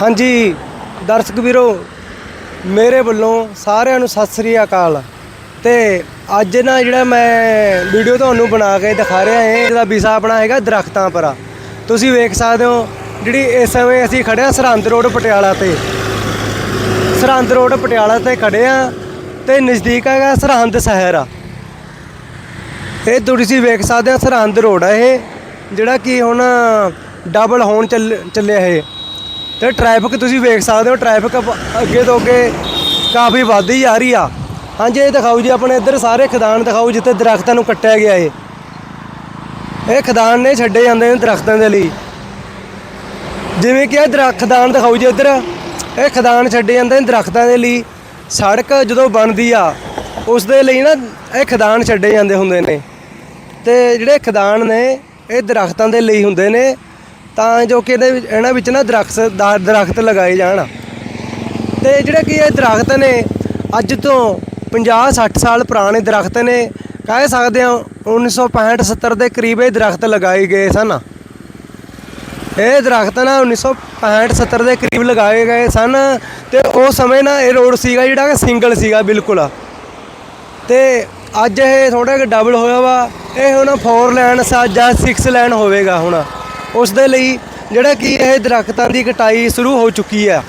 ਹਾਂਜੀ, ਦਰਸ਼ਕ ਵੀਰੋ, ਮੇਰੇ ਵੱਲੋਂ ਸਾਰਿਆਂ ਨੂੰ ਸਤਿ ਸ੍ਰੀ ਅਕਾਲ। ਤੇ ਅੱਜ ਨਾ ਜਿਹੜਾ ਮੈਂ ਵੀਡੀਓ ਤੁਹਾਨੂੰ ਬਣਾ ਕੇ ਦਿਖਾ ਰਿਹਾ ਹਾਂ ਇਹਦਾ ਵਿਸ਼ਾ ਆਪਣਾ ਹੈਗਾ ਦਰਖਤਾਂ ਪਰ। ਤੁਸੀਂ ਵੇਖ ਸਕਦੇ ਹੋ, ਜਿਹੜੀ ਇਸ ਸਮੇਂ ਅਸੀਂ ਖੜੇ ਹਾਂ ਸਰਹੰਦ ਰੋਡ ਪਟਿਆਲਾ ਤੇ। ਸਰਹੰਦ ਰੋਡ ਪਟਿਆਲਾ ਤੇ ਖੜੇ ਆ ਤੇ ਨਜ਼ਦੀਕ ਹੈਗਾ ਸਰਹੰਦ ਸ਼ਹਿਰ। ਆ ਇਹ ਤੁਸੀਂ ਵੇਖ ਸਕਦੇ ਆ ਸਰਹੰਦ ਰੋਡ ਆ ਇਹ, ਜਿਹੜਾ ਕਿ ਹੁਣ ਡਬਲ ਹੋਣ ਚੱਲ, ਚੱਲਿਆ ਹੈ ਤੇ ਟ੍ਰੈਫਿਕ ਤੁਸੀਂ ਵੇਖ ਸਕਦੇ ਹੋ ਟ੍ਰੈਫਿਕ ਅੱਗੇ ਤੋਂ ਅੱਗੇ ਕਾਫੀ ਵੱਧਦੀ ਜਾ ਰਹੀ ਆ। ਹਾਂਜੀ, ਇਹ ਦਿਖਾਓ ਜੀ, ਆਪਣੇ ਇੱਧਰ ਸਾਰੇ ਖਦਾਨ ਦਿਖਾਓ, ਜਿੱਥੇ ਦਰਖਤਾਂ ਨੂੰ ਕੱਟਿਆ ਗਿਆ ਏ। ਇਹ ਖਦਾਨ ਨੇ ਛੱਡੇ ਜਾਂਦੇ ਨੇ ਦਰਖਤਾਂ ਦੇ ਲਈ। ਜਿਵੇਂ ਕਿ ਇਹ ਦਰਖਤ ਖਦਾਨ ਦਿਖਾਓ ਜੀ ਇੱਧਰ। ਇਹ ਖਦਾਨ ਛੱਡੇ ਜਾਂਦੇ ਨੇ ਦਰਖਤਾਂ ਦੇ ਲਈ। ਸੜਕ ਜਦੋਂ ਬਣਦੀ ਆ, ਉਸ ਦੇ ਲਈ ਨਾ ਇਹ ਖਦਾਨ ਛੱਡੇ ਜਾਂਦੇ ਹੁੰਦੇ ਨੇ। ਤੇ ਜਿਹੜੇ ਖਦਾਨ ਨੇ, ਇਹ ਦਰਖਤਾਂ ਦੇ ਲਈ ਹੁੰਦੇ ਨੇ। ਤਾਂ ਜੋ ਕਿ ਇਹਦੇ ਵਿੱਚ ਇਹਨਾਂ ਵਿੱਚ ਨਾ ਦਰਖਤ ਦਾ- ਦਰਖਤ ਲਗਾਏ ਜਾਣ। ਤੇ ਜਿਹੜੇ ਕਿ ਇਹ ਦਰਖਤ ਨੇ, ਅੱਜ ਤੋਂ 50 60 ਸਾਲ ਪੁਰਾਣੇ ਦਰਖਤ ਨੇ। ਕਹਿ ਸਕਦੇ ਹਾਂ 1965 70 ਦੇ ਕਰੀਬ ਇਹ ਦਰਖਤ ਲਗਾਏ ਗਏ ਸਨ। ਇਹ ਦਰਖਤ ਨਾ 1965 70 ਦੇ ਕਰੀਬ ਲਗਾਏ ਗਏ ਸਨ ਤੇ ਉਹ ਸਮੇਂ ਨਾ ਇਹ ਰੋਡ ਸੀਗਾ ਜਿਹੜਾ ਕਿ ਸਿੰਗਲ ਸੀਗਾ ਬਿਲਕੁਲ। ਤੇ ਅੱਜ ਇਹ ਥੋੜਾ ਜਿਹਾ ਡਬਲ ਹੋਇਆ ਵਾ। ਇਹ ਹੁਣ 4 ਲਾਈਨ ਜਾਂ 6 ਲਾਈਨ ਹੋਵੇਗਾ ਹੁਣ। ਉਸ ਦੇ ਲਈ ਜਿਹੜਾ ਕਿ ਇਹ ਦਰਖਤਾਂ ਦੀ ਕਟਾਈ ਸ਼ੁਰੂ ਹੋ ਚੁੱਕੀ ਆ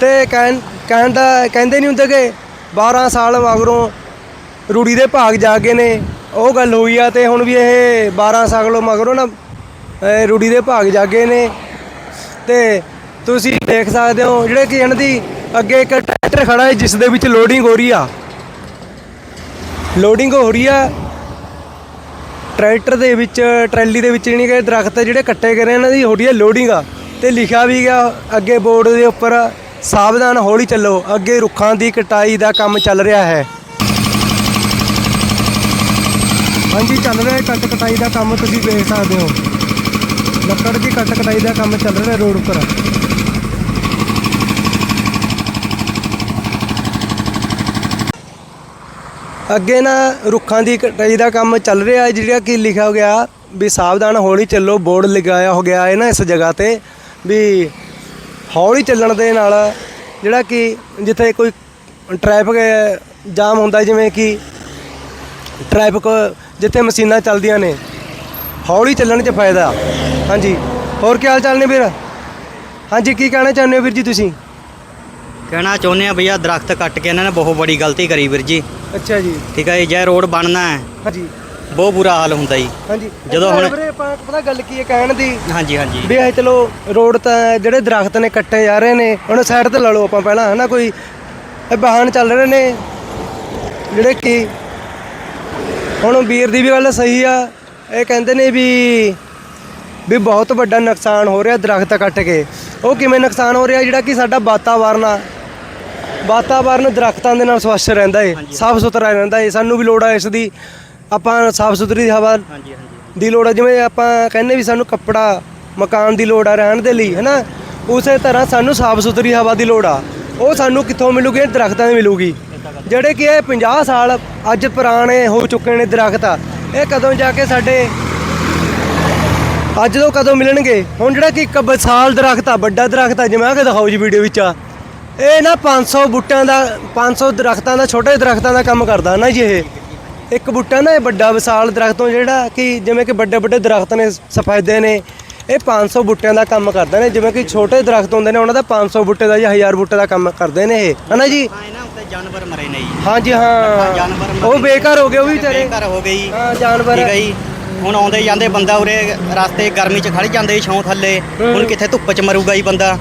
ਤੇ ਕਹਿਣ ਕਹਿਣ ਦਾ, ਕਹਿੰਦੇ ਨਹੀਂ ਹੁੰਦੇ ਕਿ 12 ਸਾਲ ਮਗਰੋਂ ਰੂੜੀ ਦੇ ਭਾਗ ਜਾ ਕੇ ਨੇ, ਉਹ ਗੱਲ ਹੋਈ ਆ ਤੇ ਹੁਣ ਵੀ ਇਹ 12 ਸਾਲ ਮਗਰੋਂ ਨਾ ਰੂੜੀ ਦੇ ਭਾਗ ਜਾ ਜਾਗੇ ਨੇ। ਤੇ ਤੁਸੀਂ ਦੇਖ ਸਕਦੇ ਹੋ ਜਿਹੜੇ ਕਿ ਇਹਨਾਂ ਦੀ ਅੱਗੇ ਇੱਕ ਟਰੈਕਟਰ ਖੜਾ ਹੈ, ਜਿਸ ਦੇ ਵਿੱਚ ਲੋਡਿੰਗ ਹੋ ਰਹੀ ਆ। ਲੋਡਿੰਗ ਹੋ ਰਹੀ ਆ ਟਰੈਕਟਰ ਦੇ ਵਿੱਚ, ਟਰੈਲੀ ਦੇ ਵਿੱਚ ਜਿਹੜੀ ਕਿ ਦਰਖਤ ਜਿਹੜੇ ਕੱਟੇ ਗਏ ਨੇ, ਇਹਨਾਂ ਦੀ ਹੋ ਰਹੀ ਹੈ ਲੋਡਿੰਗ ਆ। ਤੇ ਲਿਖਿਆ ਵੀ ਗਿਆ ਅੱਗੇ ਬੋਰਡ ਦੇ ਉੱਪਰ, ਸਾਵਧਾਨ ਹੌਲੀ ਚੱਲੋ, ਅੱਗੇ ਰੁੱਖਾਂ ਦੀ ਕਟਾਈ ਦਾ ਕੰਮ ਚੱਲ ਰਿਹਾ ਹੈ। ਹਾਂਜੀ, ਚੱਲ ਰਿਹਾ ਕੱਟ ਕਟਾਈ ਦਾ ਕੰਮ, ਤੁਸੀਂ ਦੇਖ ਸਕਦੇ ਹੋ। ਲੱਕੜ ਦੀ ਕੱਟ ਕਟਾਈ ਦਾ ਕੰਮ ਚੱਲ ਰਿਹਾ ਰੋਡ ਉੱਪਰ। ਅੱਗੇ ਨਾ ਰੁੱਖਾਂ ਦੀ ਕਟਾਈ ਦਾ ਕੰਮ ਚੱਲ ਰਿਹਾ ਹੈ, ਜਿਹੜਾ ਕਿ ਲਿਖਿਆ ਗਿਆ ਵੀ ਸਾਵਧਾਨ ਹੌਲੀ ਚੱਲੋ, ਬੋਰਡ ਲਗਾਇਆ ਹੋ ਗਿਆ ਹੈ ਨਾ ਇਸ ਜਗ੍ਹਾ ਤੇ, ਵੀ ਹੌਲੀ ਚੱਲਣ ਦੇ ਨਾਲ ਜਿਹੜਾ ਕਿ ਜਿੱਥੇ ਕੋਈ ਟ੍ਰੈਫਿਕ ਜਾਮ ਹੁੰਦਾ, ਜਿਵੇਂ ਕਿ ਟ੍ਰੈਫਿਕ ਜਿੱਥੇ ਮਸ਼ੀਨਾਂ ਚੱਲਦੀਆਂ ਨੇ, ਹੌਲੀ ਚੱਲਣ 'ਚ ਫਾਇਦਾ। ਹਾਂਜੀ। ਹੋਰ ਕੀ ਹਾਲ ਚਾਲ ਨੇ ਵੀਰ? ਹਾਂਜੀ, ਕੀ ਕਹਿਣਾ ਚਾਹੁੰਦੇ ਹੋ ਵੀਰ ਜੀ ਤੁਸੀਂ? ਕਹਿਣਾ ਚਾਹੁੰਦੇ ਆ ਭਈਆ ਦਰਖਤ ਕੱਟ ਕੇ ਇਹਨਾਂ ਨੇ ਬਹੁਤ ਬੜੀ ਗਲਤੀ ਕਰੀ ਵੀਰ ਜੀ। ਅੱਛਾ ਜੀ। ਠੀਕ ਹੈ ਜੀ, ਜੇ ਰੋਡ ਬਣਨਾ ਹੈ ਹਾਂਜੀ। ਬਹੁਤ ਬੁਰਾ ਹਾਲ ਹੁੰਦਾ ਜੀ। ਹਾਂਜੀ। ਜਦੋਂ ਹੁਣ- ਵੀਰੇ ਆਪਾਂ ਪਤਾ ਗੱਲ ਕੀ ਹੈ ਕਹਿਣ ਦੀ? ਹਾਂਜੀ ਹਾਂਜੀ। ਵੀ ਇਹ ਚਲੋ ਰੋਡ ਤਾਂ ਜਿਹੜੇ ਦਰਖਤ ਨੇ ਕੱਟੇ ਜਾ ਰਹੇ ਨੇ ਉਹਨੂੰ ਸਾਈਡ ਤੇ ਲਾ ਲਓ ਆਪਾਂ ਪਹਿਲਾਂ ਹਨਾ ਕੋਈ? ਇਹ ਵਾਹਨ ਚੱਲ ਰਹੇ ਨੇ ਜਿਹੜੇ ਕਿ ਹੁਣ ਵੀਰ ਦੀ ਵੀ ਗੱਲ ਸਹੀ ਆ ਇਹ ਕਹਿੰਦੇ ਨੇ ਵੀ ਵੀ ਬਹੁਤ ਵੱਡਾ ਨੁਕਸਾਨ ਹੋ ਰਿਹਾ ਦਰਖਤ ਕੱਟ ਕੇ। ਉਹ ਕਿਵੇਂ ਨੁਕਸਾਨ ਹੋ ਰਿਹਾ ਜਿਹੜਾ ਕਿ ਸਾਡਾ ਵਾਤਾਵਰਨ ਆ ਵਾਤਾਵਰਨ ਦਰਖਤਾਂ ਦੇ ਨਾਲ ਸਵੱਛ ਰਹਿੰਦਾ ਏ ਸਾਫ਼ ਸੁਥਰਾ ਰਹਿੰਦਾ ਏ। ਸਾਨੂੰ ਵੀ ਲੋੜ ਆ ਇਸ ਦੀ। ਆਪਾਂ ਸਾਫ਼ ਸੁਥਰੀ ਹਵਾ ਦੀ ਲੋੜ ਆ ਜਿਵੇਂ ਆਪਾਂ ਕਹਿੰਦੇ ਵੀ ਸਾਨੂੰ ਕੱਪੜਾ ਮਕਾਨ ਦੀ ਲੋੜ ਆ ਰਹਿਣ ਦੇ ਲਈ ਹੈਨਾ? ਉਸੇ ਤਰ੍ਹਾਂ ਸਾਨੂੰ ਸਾਫ਼ ਸੁਥਰੀ ਹਵਾ ਦੀ ਲੋੜ ਆ। ਉਹ ਸਾਨੂੰ ਕਿੱਥੋਂ ਮਿਲੂਗੀ? ਦਰਖਤਾਂ ਤੋਂ ਮਿਲੂਗੀ। ਜਿਹੜੇ ਕਿ ਇਹ 50 ਸਾਲ ਅੱਜ ਪੁਰਾਣੇ ਹੋ ਚੁੱਕੇ ਨੇ ਦਰਖਤ ਆ ਇਹ ਕਦੋਂ ਜਾ ਕੇ ਸਾਡੇ ਅੱਜ ਤੋਂ ਕਦੋਂ ਮਿਲਣਗੇ? ਹੁਣ ਜਿਹੜਾ ਕਿ ਇੱਕ ਵਿਸਾਲ ਦਰਖਤ ਆ ਵੱਡਾ ਦਰਖਤ ਆ ਜਿਵੇਂ ਆ ਕੇ ਦਿਖਾਓ ਜੀ ਵੀਡੀਓ ਵਿੱਚ ਆ। ਇਹ ਨਾ 500 ਬੂਟਿਆਂ ਦਾ 500 ਦਰਖਤਾਂ ਦਾ ਛੋਟੇ ਦਰਖਤਾਂ ਦਾ ਕੰਮ ਕਰਦਾ ਨਾ ਜੀ ਇਹ। ਇੱਕ ਬੂਟਾ ਨਾ ਇਹ ਵੱਡਾ ਵਿਸਾਲ ਦਰਖਤੋਂ ਜਿਹੜਾ ਕਿ ਜਿਵੇਂ ਕਿ ਵੱਡੇ ਵੱਡੇ ਦਰਖਤ ਨੇ ਸਫੈਦੇ ਨੇ ਇਹ 500 ਬੂਟਿਆਂ ਦਾ ਕੰਮ ਕਰਦੇ ਨੇ। ਜਿਵੇਂ ਕਿ ਛੋਟੇ ਦਰਖਤ ਹੁੰਦੇ ਨੇ ਉਹਨਾਂ ਦਾ 500 ਬੂਟੇ ਦਾ ਜਾਂ 1000 ਬੂਟੇ ਦਾ ਕੰਮ ਕਰਦੇ ਨੇ ਇਹ। ਹਨਾ ਜੀ? ਜਾਨਵਰ ਮਰੇ ਨੇ ਜੀ। ਹਾਂਜੀ ਹਾਂ। ਉਹ ਨੇ। ਬੇਘਰ ਹੋ ਗਏ ਉਹ ਵੀ ਵਿਚਾਰੇ। ਬੇਘਰ ਹੋ ਗਈ ਹਾਂ ਜਾਨਵਰ। ਠੀਕ ਹੈ ਜੀ। ਹੁਣ ਆਉਂਦੇ ਜਾਂਦੇ ਬੰਦਾ ਉਰੇ ਰਸਤੇ ਗਰਮੀ 'ਚ ਖੜ ਜਾਂਦੇ ਛਾਂ ਥੱਲੇ। ਹੁਣ ਕਿੱਥੇ ਧੁੱਪ 'ਚ ਮਰੂਗਾ ਜੀ ਬੰਦਾ।